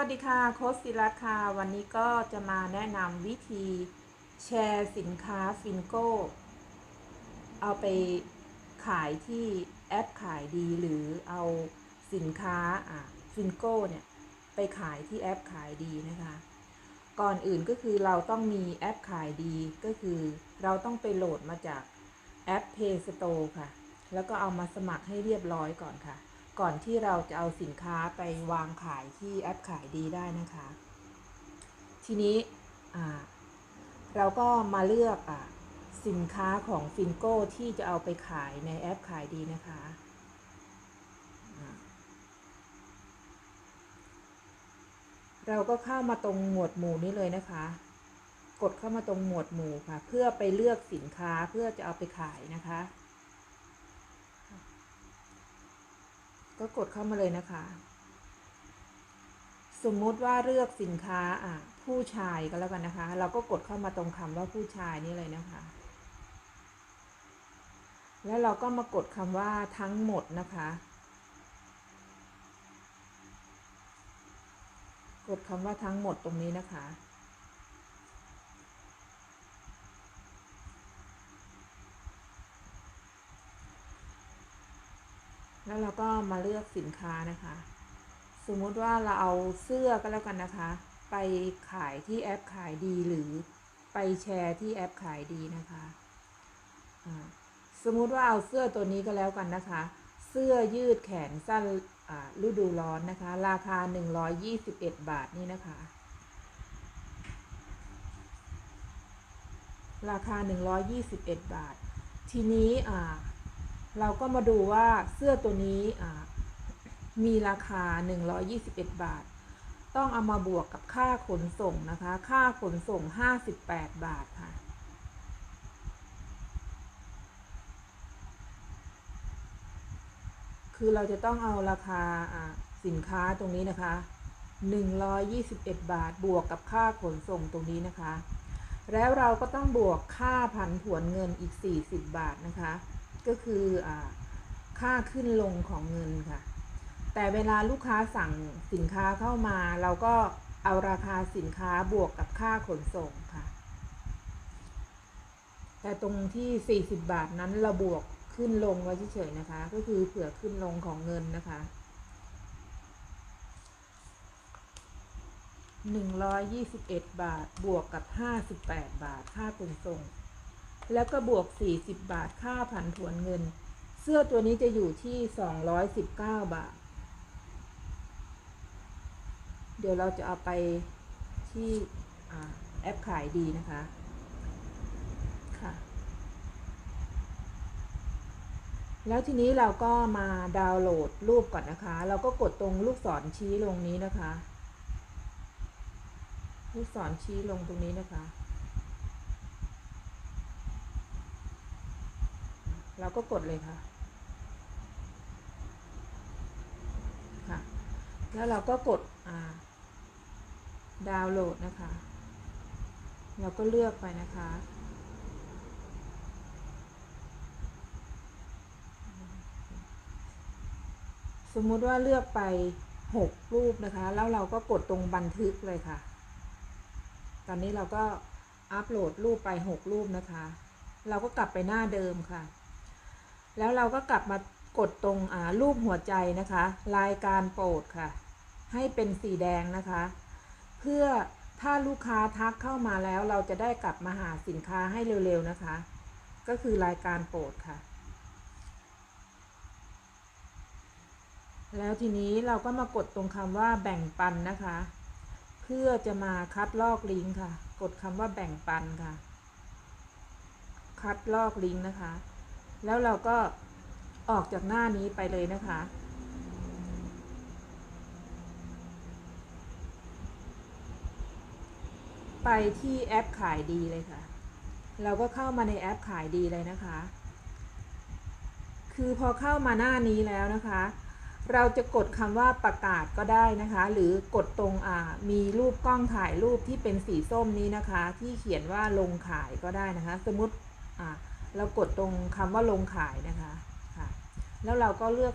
วัสดีค่ะโค้ชศิรัตน์ค่ะวันนี้ก็จะมาแนะนำวิธีแชร์สินค้าฟินโก้เอาไปขายที่แอปขายดีหรือเอาสินค้าอะฟินโก้เนี่ยไปขายที่แอปขายดีนะคะ ก่อนอื่นก็คือเราต้องมีแอปขายดีก็คือเราต้องไปโหลดมาจากแอป Play Store ค่ะ แล้วก็เอามาสมัครให้เรียบร้อยก่อนค่ะ ก่อนที่เราจะเอาสินค้าไปวางขายที่แอปขายดีได้นะคะ ทีนี้เราก็มาเลือกอสินค้าของฟินโก้ที่จะเอาไปขายในแอปขายดีนะคะเราก็เข้ามาตรงหมวดหมู่นี้เลยนะคะ กดเข้ามาตรงหมวดหมู่ค่ะ เพื่อไปเลือกสินค้าเพื่อจะเอาไปขายนะคะ ก็กดเข้ามาเลยนะคะ สมมุติว่าเลือกสินค้าอะผู้ชายก็แล้วกันนะคะ เราก็กดเข้ามาตรงคำว่าผู้ชายนี่เลยนะคะ แล้วเราก็มากดคำว่าทั้งหมดนะคะ กดคำว่าทั้งหมดตรงนี้นะคะ แล้วเราก็มาเลือกสินค้านะคะ สมมุติว่าเราเอาเสื้อก็แล้วกันนะคะ ไปขายที่แอปขายดีหรือไปแชร์ที่แอปขายดีนะคะสมมุติว่าเอาเสื้อตัวนี้ก็แล้วกันนะคะ เสื้อยืดแขนสั้นฤดูร้อนนะคะ ราคา 121 บาทนี่นะคะ ราคา 121 บาท ทีนี้อ่า เราก็มาดูว่าเสื้อตัวนี้มีราคา 121 บาท ต้องเอามาบวกกับค่าขนส่งนะคะ ค่าขนส่ง 58 บาทค่ะ คือเราจะต้องเอาราคาอ่าสินค้าตรงนี้นะคะ 121 บาท บวกกับค่าขนส่งตรงนี้นะคะ แล้วเราก็ต้องบวกค่าผันผวนเงินอีก 40 บาทนะคะ ก็คืออค่าขึ้นลงของเงินค่ะ แต่เวลาลูกค้าสั่งสินค้าเข้ามา เราก็เอาราคาสินค้าบวกกับค่าขนส่งค่ะ แต่ตรงที่ 40 บาทนั้นเราบวกขึ้นลงไว้เฉยๆนะคะ ก็คือเผื่อขึ้นลงของเงินนะคะ121 บาท บวกกับ 58 บาท ค่าขนส่ง แล้วก็บวก 40 บาทค่าผันผวนเงิน เสื้อตัวนี้จะอยู่ที่ 219 บาท เดี๋ยวเราจะเอาไปที่แอปขายดีนะคะค่ะ แล้วทีนี้เราก็มาดาวน์โหลดรูปก่อนนะคะ เราก็กดตรงลูกศรชี้ลงนี้นะคะ ลูกศรชี้ลงตรงนี้นะคะ เราก็กดเลยค่ะค่ะ แล้วเราก็กดอ่าดาวน์โหลดนะคะ เราก็เลือกไปนะคะสมมุติว่าเลือกไป 6 รูปนะคะ แล้วเราก็กดตรงบันทึกเลยค่ะ ตอนนี้เราก็อัปโหลดรูปไป 6 รูปนะคะ เราก็กลับไปหน้าเดิมค่ะ แล้วเราก็กลับมากดตรงรูปหัวใจนะคะ รายการโปรดค่ะ ให้เป็นสีแดงนะคะ เพื่อถ้าลูกค้าทักเข้ามาแล้วเราจะได้กลับมาหาสินค้าให้เร็วๆนะคะ ก็คือรายการโปรดค่ะ แล้วทีนี้เราก็มากดตรงคำว่าแบ่งปันนะคะ เพื่อจะมาคัดลอกลิงก์ค่ะ กดคำว่าแบ่งปันค่ะ คัดลอกลิงก์นะคะ แล้วเราก็ออกจากหน้านี้ไปเลยนะคะ ไปที่แอปขายดีเลยค่ะ เราก็เข้ามาในแอปขายดีเลยนะคะ คือพอเข้ามาหน้านี้แล้วนะคะ เราจะกดคำว่าประกาศก็ได้นะคะ หรือกดตรงมีรูปกล้องถ่ายรูปที่เป็นสีส้มนี้นะคะ ที่เขียนว่าลงขายก็ได้นะคะ สมมติอ่า เรากดตรงคำว่าลงขายนะคะค่ะแล้วเราก็เลือก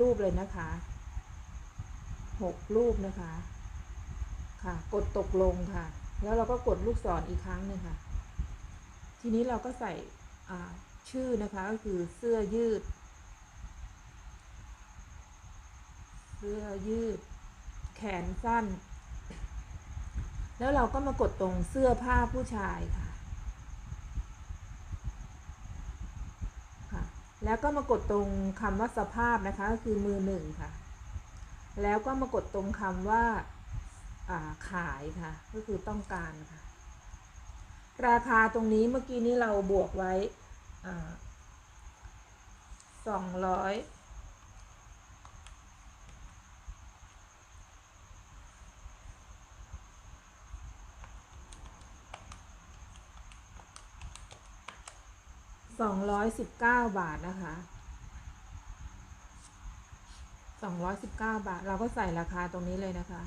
รูปเลยนะคะหกรูปนะคะค่ะ กดตกลงค่ะ แล้วเราก็กดลูกศรอีกครั้งหนึ่งค่ะ ทีนี้เราก็ใส่ชื่อนะคะก็คือเสื้อยืด เสื้อยืด แขนสั้น แล้วเราก็มากดตรงเสื้อผ้าผู้ชายค่ะ ค่ะ แล้วก็มากดตรงคำว่าสภาพนะคะก็คือมือหนึ่งค่ะ แล้วก็มากดตรงคำว่าอ่าขายค่ะ ก็คือต้องการค่ะ ราคาตรงนี้เมื่อกี้นี้เราบวกไว้สองร้อย สองร้อยสิบเก้าบาทนะคะสองร้อยสิบเก้าบาท เราก็ใส่ราคาตรงนี้เลยนะคะ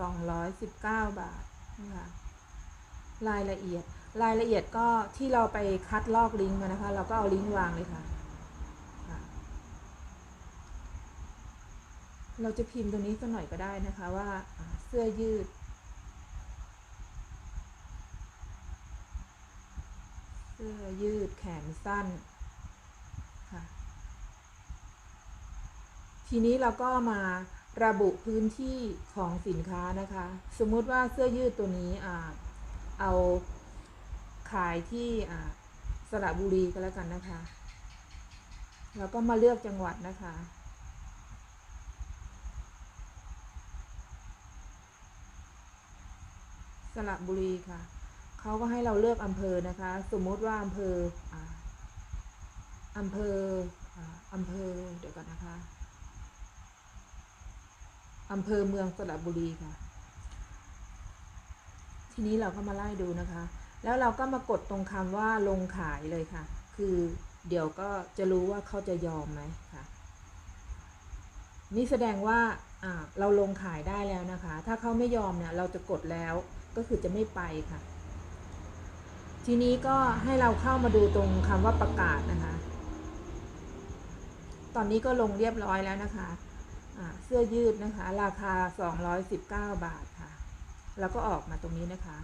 สองร้อยสิบเก้าบาทนะคะรายละเอียดรายละเอียดก็ที่เราไปคัดลอกลิงก์มานะคะ เราก็เอาลิงก์วางเลยค่ะ เราจะพิมพ์ตรงนี้สักหน่อยก็ได้นะคะว่าเสื้อยืด สื้อยืดแขนสั้นค่ะทีนี้เราก็มาระบุพื้นที่ของสินค้านะคะ สมมุติว่าเสื้อยืดตัวนี้อ่าเอาขายที่อ่าสระบุรีก็แล้วกันนะคะ แล้วก็มาเลือกจังหวัดนะคะ สระบุรีค่ะ เขาก็ให้เราเลือกอำเภอนะคะ สมมติว่าอำเภออำเภออำเภอเดี๋ยวก่อนนะคะอำเภอเมืองสระบุรีค่ะ ทีนี้เราก็มาไล่ดูนะคะ แล้วเราก็มากดตรงคำว่าลงขายเลยค่ะ คือเดี๋ยวก็จะรู้ว่าเขาจะยอมไหมค่ะ นี่แสดงว่าเราลงขายได้แล้วนะคะ ถ้าเขาไม่ยอมเนี่ย เราจะกดแล้วก็คือจะไม่ไปค่ะ ทีนี้ก็ให้เราเข้ามาดูตรงคำว่าประกาศนะคะ ตอนนี้ก็ลงเรียบร้อยแล้วนะคะอ่าเสื้อยืดนะคะ ราคา 219 บาทค่ะ แล้วก็ออกมาตรงนี้นะคะ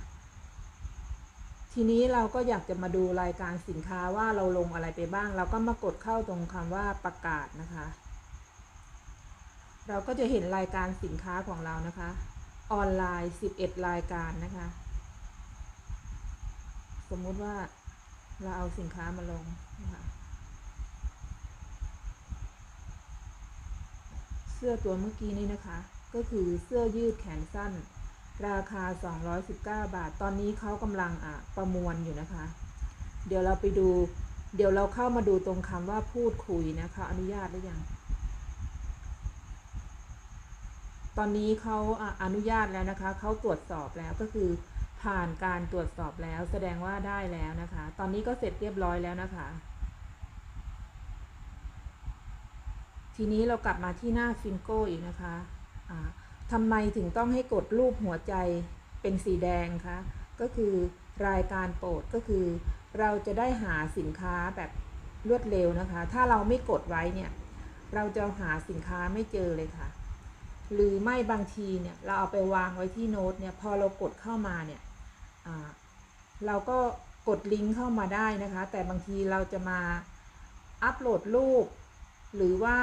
ทีนี้เราก็อยากจะมาดูรายการสินค้าว่าเราลงอะไรไปบ้าง เราก็มากดเข้าตรงคำว่าประกาศนะคะ เราก็จะเห็นรายการสินค้าของเรานะคะ ออนไลน์ 11 รายการนะคะ สมมุติว่าเราเอาสินค้ามาลงนะคะเสื้อตัวเมื่อกี้นี้นะคะ ก็คือเสื้อยืดแขนสั้น ราคา 219 บาท ตอนนี้เขากำลังอะประมวลอยู่นะคะ เดี๋ยวเราไปดู เดี๋ยวเราเข้ามาดูตรงคำว่าพูดคุยนะคะ อนุญาตหรือยัง ตอนนี้เขาออนุญาตแล้วนะคะ เขาตรวจสอบแล้วก็คือ ผ่านการตรวจสอบแล้ว แสดงว่าได้แล้วนะคะ ตอนนี้ก็เสร็จเรียบร้อยแล้วนะคะ ทีนี้เรากลับมาที่หน้าฟิงโก้อีกนะคะอ่าทำไมถึงต้องให้กดรูปหัวใจเป็นสีแดงคะ ก็คือรายการโปรดก็คือ เราจะได้หาสินค้าแบบรวดเร็วนะคะ ถ้าเราไม่กดไว้เนี่ย เราจะหาสินค้าไม่เจอเลยค่ะ หรือไม่บางทีเนี่ย เราเอาไปวางไว้ที่โน้ตเนี่ย พอเรากดเข้ามาเนี่ย เราก็กดลิงก์เข้ามาได้นะคะ แต่บางทีเราจะมาอัปโหลดรูป หรือว่า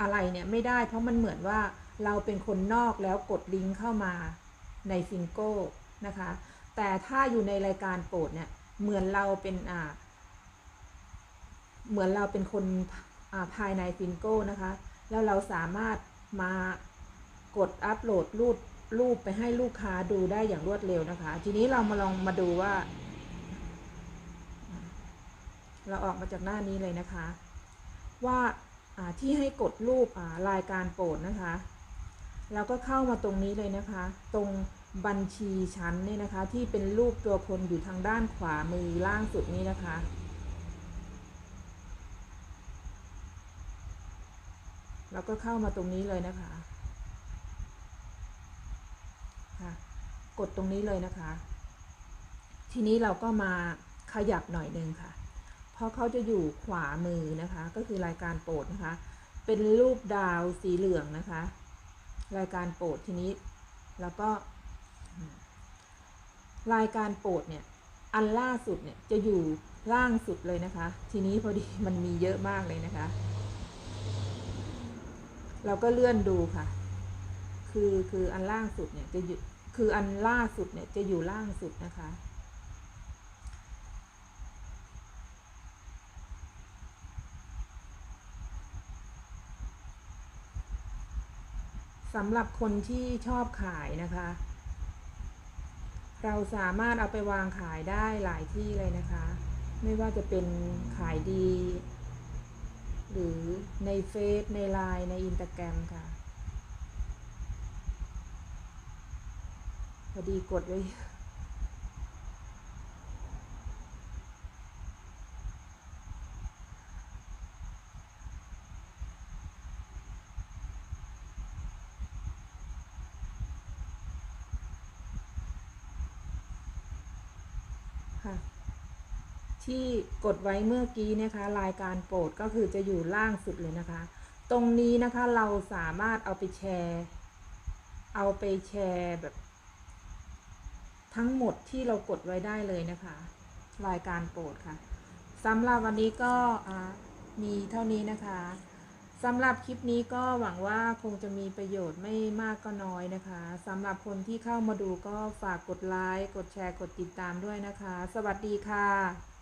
อะไรเนี่ยไม่ได้เพราะมันเหมือนว่าเราเป็นคนนอกแล้วกดลิงก์เข้ามาในฟิงโก้นะคะ แต่ถ้าอยู่ในรายการโปรดเนี่ยเหมือนเราเป็นอ่าเหมือนเราเป็นคนอ่าภายในฟิงโก้นะคะ แล้วเราสามารถมากดอัปโหลดรูป รูปไปให้ลูกค้าดูได้อย่างรวดเร็วนะคะ ทีนี้เรามาลองมาดูว่า เราออกมาจากหน้านี้เลยนะคะ ว่าที่ให้กดรูปรายการโปรดนะคะ เราก็เข้ามาตรงนี้เลยนะคะ ตรงบัญชีชั้นเนี่ยนะคะ ที่เป็นรูปตัวคนอยู่ทางด้านขวามือล่างสุดนี้นะคะเราก็เข้ามาตรงนี้เลยนะคะ กดตรงนี้เลยนะคะ ทีนี้เราก็มาขยับหน่อยหนึงค่ะ เพราะเขาจะอยู่ขวามือนะคะ ก็คือรายการโปรดนะคะ เป็นรูปดาวสีเหลืองนะคะ รายการโปรดทีนี้เราก็ รายการโปรดเนี่ย อันล่าสุดเนี่ยจะอยู่ล่างสุดเลยนะคะ ทีนี้พอดีมันมีเยอะมากเลยนะคะ เราก็เลื่อนดูค่ะ คือคืออันล่างสุดเนี่ยจะอยู่ คืออันล่าสุดเนี่ยจะอยู่ล่างสุดนะคะ สำหรับคนที่ชอบขายนะคะ เราสามารถเอาไปวางขายได้หลายที่เลยนะคะ ไม่ว่าจะเป็นขายดี หรือในเฟซในไลน์ในอินสตาแกรมค่ะ พอดีกดไว้ค่ะที่กดไว้เมื่อกี้นะคะรายการโปรดก็คือจะอยู่ล่างสุดเลยนะคะ ตรงนี้นะคะเราสามารถเอาไปแชร์ เอาไปแชร์แบบ ทั้งหมดที่เรากดไว้ได้เลยนะคะ รายการโปรดค่ะสำหรับวันนี้ก็มีเท่านี้นะคะสำหรับคลิปนี้ก็หวังว่าคงจะมีประโยชน์ไม่มากก็น้อยนะคะสำหรับคนที่เข้ามาดูก็ฝากกดไลค์กดแชร์กดติดตามด้วยนะคะ สวัสดีค่ะ